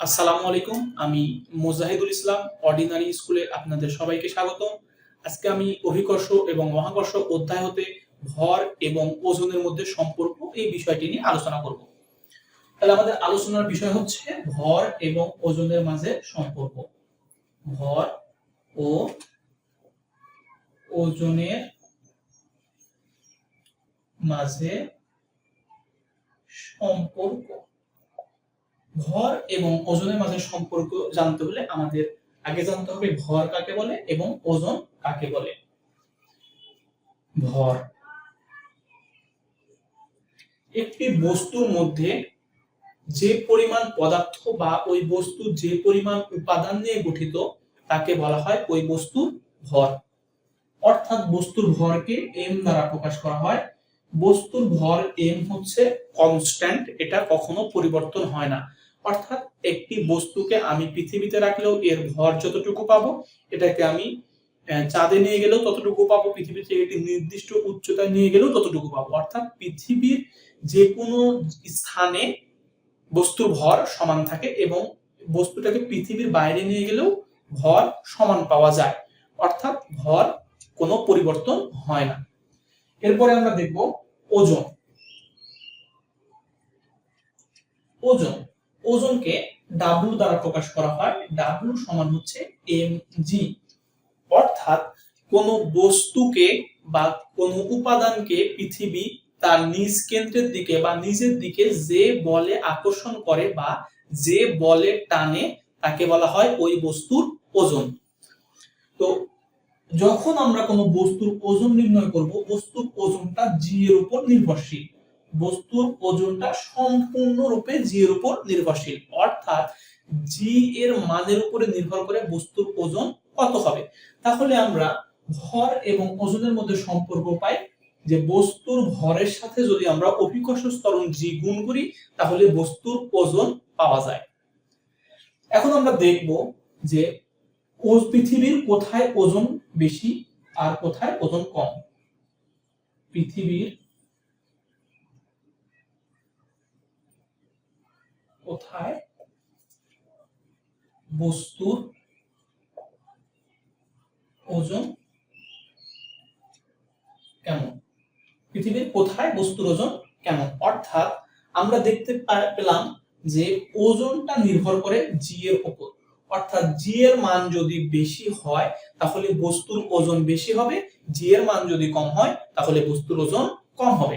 আসসালামু আলাইকুম, আমি মুজাহিদুল ইসলাম অর্ডিনারি স্কুলে আপনাদের সবাইকে স্বাগত আজকে আমি অভিকর্ষ এবং মহাকর্ষ অধ্যায় হতে ভর এবং ওজনের মধ্যে সম্পর্ক এই বিষয়টি নিয়ে আলোচনা করব। তাহলে আমাদের আলোচনার বিষয় হচ্ছে ভর এবং ওজনের মাঝে সম্পর্ক। ভর ও ওজনের মাঝে সম্পর্ক। ভর এবং ওজনের মাঝে সম্পর্ক জানতে হলে আমাদের আগে জানতে হবে ভর কাকে বলে এবং ওজন কাকে বলে। ভর। একটি বস্তুর মধ্যে যে পরিমাণ পদার্থ বা ওই বস্তু যে পরিমাণ উপাদান নিয়ে গঠিত, তাকে বলা হয় ওই বস্তুর ভর। অর্থাৎ বস্তুর ভরকে এম দ্বারা প্রকাশ করা হয়। বস্তুর ভর এম হচ্ছে কনস্ট্যান্ট এটা কখনো পরিবর্তন হয় না। অর্থাৎ একটি বস্তুকে আমি পৃথিবীতে রাখলেও এর ভর যতটুকু পাবো, এটাকে আমি চাঁদে নিয়ে গেলেও ততটুকু পাবো পৃথিবী থেকে একটি নির্দিষ্ট উচ্চতায় নিয়ে গেলেও ততটুকু পাবো। অর্থাৎ পৃথিবীর যে কোনো স্থানে বস্তুর ভর সমান থাকে এবং বস্তুটাকে পৃথিবীর বাইরে নিয়ে গেলেও ভর সমান পাওয়া যায়। অর্থাৎ ভর কোনো পরিবর্তন হয় না। এরপরে আমরা দেখব ওজন। ওজন ওজনকে ডাব্লু দ্বারা প্রকাশ করা হয়। ডাব্লু সমান হচ্ছে এম জি অর্থাৎ কোন বস্তুকে বা কোন উপাদানকে পৃথিবী তার নিজ কেন্দ্রের দিকে বা নিজের দিকে যে বলে আকর্ষণ করে বা যে বলে টানে, তাকে বলা হয় ওই বস্তুর ওজন। তো যখন আমরা কোনো বস্তুর ওজন নির্ণয় করব, বস্তুর ওজনটা জি এর উপর নির্ভরশীল। বস্তুর ওজনটা সম্পূর্ণরূপে জি এর উপর নির্ভরশীল। অর্থাৎ জি এর মানের উপরে নির্ভর করে বস্তুর ওজন কত হবে। তাহলে আমরা ভর এবং ওজনের মধ্যে সম্পর্ক পাই যে বস্তুর ভরের সাথে যদি আমরা অভিকর্ষ স্তরণ জি গুণ করি, তাহলে বস্তুর ওজন পাওয়া যায়। এখন আমরা দেখব যে পৃথিবীর কোথায় ওজন বেশি আর কোথায় ওজন কম। পৃথিবীর কোথায়? বস্তুর ওজন কেমন? পৃথিবীর কোথায় বস্তুর ওজন কেমন? অর্থাৎ আমরা দেখতে পেলাম যে ওজনটা নির্ভর করে জি এর উপর অর্থাৎ জি এর মান যদি বেশি হয়, তাহলে বস্তুর ওজন বেশি হবে। জি এর মান যদি কম হয়, তাহলে বস্তুর ওজন কম হবে।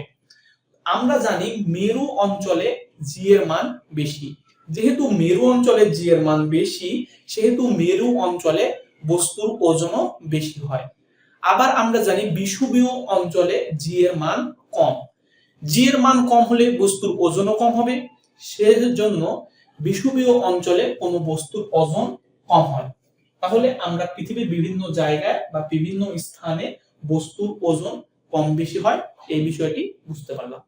আমরা জানি মেরু অঞ্চলে জি এর মান বেশি। যেহেতু মেরু অঞ্চলে জি এর মান বেশি, সেহেতু মেরু অঞ্চলে বস্তুর ওজনও বেশি হয়। আবার আমরা জানি বিষুবীয় অঞ্চলে জি এর মান কম। জি এর মান কম হলে বস্তুর ওজনও কম হবে, সেজন্য বিষুবীয় অঞ্চলে কোনো বস্তুর ওজন কম হয়। তাহলে আমরা পৃথিবীর বিভিন্ন জায়গায় বা বিভিন্ন স্থানে বস্তুর ওজন কম বেশি হয়, এই বিষয়টি বুঝতে পারলাম।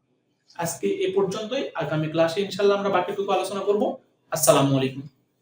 আজকে এ পর্যন্তই। আগামী ক্লাসে ইনশাল্লাহ আমরা বাকিটুকু আলোচনা করব। আসসালামু আলাইকুম।